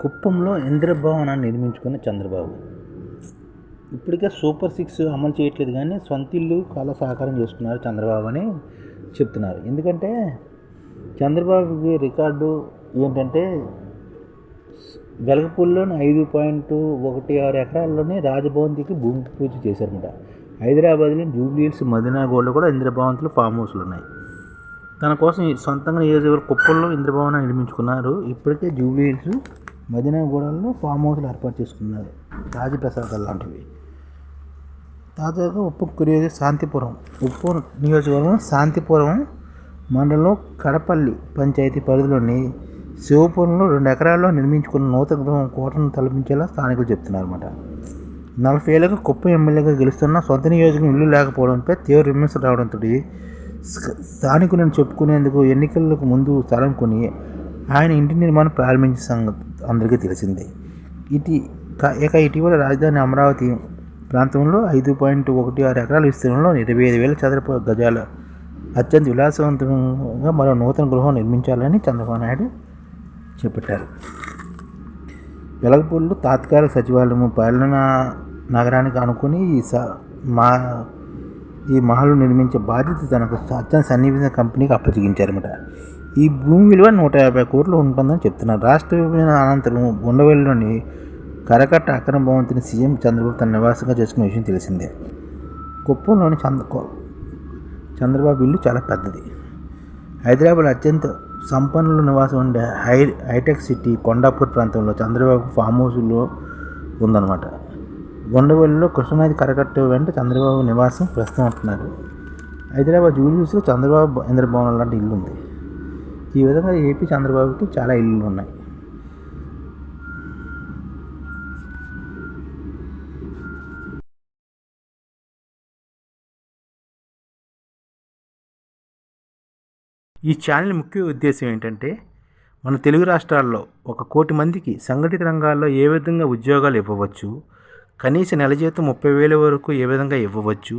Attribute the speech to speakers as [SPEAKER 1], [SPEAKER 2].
[SPEAKER 1] కుప్పంలో ఇంద్రభవనాన్ని నిర్మించుకున్న చంద్రబాబు. ఇప్పటికే super six అమలు చేయట్లేదు కానీ సొంత ఇల్లు కళ సహకారం చేస్తున్నారు చంద్రబాబు అని చెప్తున్నారు. ఎందుకంటే చంద్రబాబుకి రికార్డు ఏంటంటే వెలగపూడిలోని ఐదు పాయింట్ ఒకటి ఆరు ఎకరాల్లోనే రాజభవంతికి భూమి పూజ చేశారనమాట హైదరాబాద్లో జూబ్లీహిల్స్ మదీనాగోడ్లో కూడా ఇంద్రభవంతులు ఫామ్ హౌస్లు ఉన్నాయి. తన కోసం సొంతంగా నియోజకవర్గ కుప్పంలో ఇంద్రభవనాన్ని నిర్మించుకున్నారు. ఇప్పటికే జూబ్లీహిల్స్ మదీనాగూడలో ఫామ్ హౌస్లు ఏర్పాటు చేసుకున్నారు. రాజప్రసాదాలు లాంటివి. తాజాగా ఉప్పు కురియే శాంతిపురం. ఉప్పు నియోజకవర్గం శాంతిపురం మండలం కడపల్లి పంచాయతీ పరిధిలోని శివపురంలో రెండు ఎకరాల్లో నిర్మించుకున్న నూతన గృహం కోటను తలపించేలా స్థానికులు చెప్తున్నారన్నమాట. నలభై ఏళ్ళగా కుప్పం ఎమ్మెల్యేగా గెలుస్తున్న సొంత నియోజకం ఇల్లు లేకపోవడంపై తీవ్ర విమర్శలు రావడంతో స్థానికులను చెప్పుకునేందుకు ఎన్నికలకు ముందు స్థలం కొని ఆయన ఇంటి నిర్మాణం ప్రారంభించిన సంగతి అందరికీ తెలిసిందే. ఇటీ ఇక ఇటీవల రాజధాని అమరావతి ప్రాంతంలో ఐదు పాయింట్ ఒకటి ఆరు ఎకరాల విస్తీర్ణంలో ఇరవై ఐదు వేల చదరపు గజాల అత్యంత విలాసవంతంగా మరో నూతన గృహం నిర్మించాలని చంద్రబాబు నాయుడు చేపట్టారు. వెలగపూడిలో తాత్కాలిక సచివాలయం పాలనా నగరానికి అనుకుని ఈ స మా ఈ మహల్ నిర్మించే బాధ్యత తనకు అత్యంత సన్నిహిత కంపెనీకి అప్పగించారన్నమాట ఈ భూమి విలువ నూట యాభై కోట్లు ఉంటుందని చెప్తున్నారు. రాష్ట్ర విభజన అనంతరం గుండవెల్లిలోని కరకట్ట అక్రమ భవంతిని సీఎం చంద్రబాబు తన నివాసంగా చేసుకున్న విషయం తెలిసిందే. కుప్పంలోని చంద్ర చంద్రబాబు ఇల్లు చాలా పెద్దది. హైదరాబాద్ అత్యంత సంపన్నుల నివాసం ఉండే హై హైటెక్ సిటీ కొండాపూర్ ప్రాంతంలో చంద్రబాబు ఫామ్ హౌస్లో ఉందన్నమాట. గొండవల్లిలో కృష్ణానది కరకట్ట వెంట చంద్రబాబు నివాసం ప్రస్తుతం ఉంటున్నారు హైదరాబాద్ జూలియస్లో చంద్రబాబు ఇంద్రభవనం లాంటి ఇల్లు ఉంది ఈ విధంగా ఏపీ చంద్రబాబుకి చాలా ఇల్లు ఉన్నాయి. ఈ ఛానల్ ముఖ్య ఉద్దేశం ఏంటంటే మన తెలుగు రాష్ట్రాల్లో ఒక కోటి మందికి సంఘటిత రంగాల్లో ఏ విధంగా ఉద్యోగాలు ఇవ్వవచ్చు కనీస నెల జీతం ముప్పై వేల వరకు ఏ విధంగా ఇవ్వవచ్చు